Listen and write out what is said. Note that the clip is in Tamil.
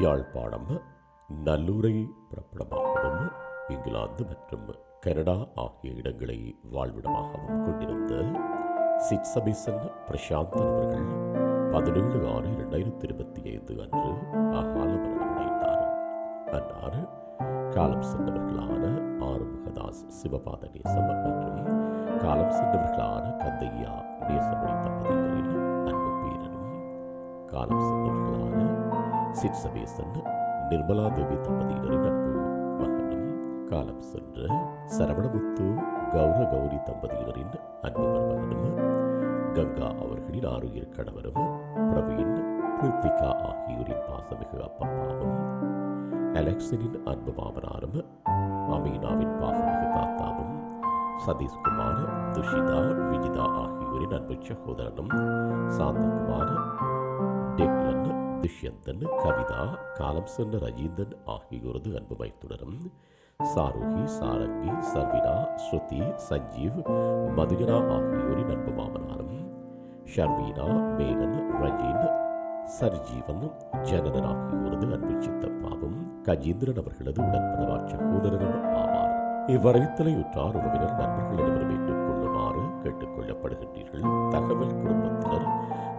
யாழ்ப்பாணம் நல்லூரை பிறப்பிடமாகவும் இங்கிலாந்து மற்றும் கனடா ஆகிய இடங்களை வாழ்விடமாகவும் கொண்டிருந்த சிட்சபிசன் பிரசாந்தன் அவர்கள் பதினேழு ஆறு இரண்டாயிரத்தி இருபத்தி ஐந்து அன்று அகால மரணமடைந்தார் அன்னார் காலம் சென்றவர்களான ஆறுமுகதாஸ் சிவபாத நேசம் மற்றும் காலம் சென்றவர்களான கந்தையா நேசமணி தம்பதிகளின் அன்பு பேரனும் காலம் சென்றவர்கள் சிட் சபேசன் நிர்மலா தேவி தம்பதியினரின் அன்பு மகனும் காலம் சென்ற சரவணமுத்து கௌர கௌரி தம்பதியினரின் அன்பு மருமகனும் கங்கா அவர்களின் ஆரோக்கிய கணவரும் பிரவீன் கிருத்திகா ஆகியோரின் பாசமிகு அப்பப்பாவும் அலெக்சனின் அன்பு மாமனாரும் அமீனாவின் பாசமிகு தாத்தாவும் சதீஷ்குமார் துஷிதா விஜிதா ஆகியோரின் அன்பு சகோதரனும் சாந்தகுமார் துஷ்யந்தன் கவிதா காலம் சென்ற ரஜீந்தன் ஆகியோரது அன்பு மைத்துடரும் சாருகி சாரங்கி சர்வினா ஸ்ருதி சஞ்சீவ் மதுஜனா ஆகியோரின் அன்பு மாமனாரும். ஷர்வீனா மேனன் ரஜீன் சர்ஜீவன் ஜனதன் ஆகியோரது அன்பு சித்தப்பாவும் கஜேந்திரன் அவர்களது உடன்பதவார் சகோதரனும் ஆவார். இவ்வரவித்தலை உற்றார் உறவினர் நண்பர்கள் அனைவரும் ஏற்றுக்கொள்ளுமாறு கேட்டுக்கொள்ளப்படுகின்றீர்கள். தகவல்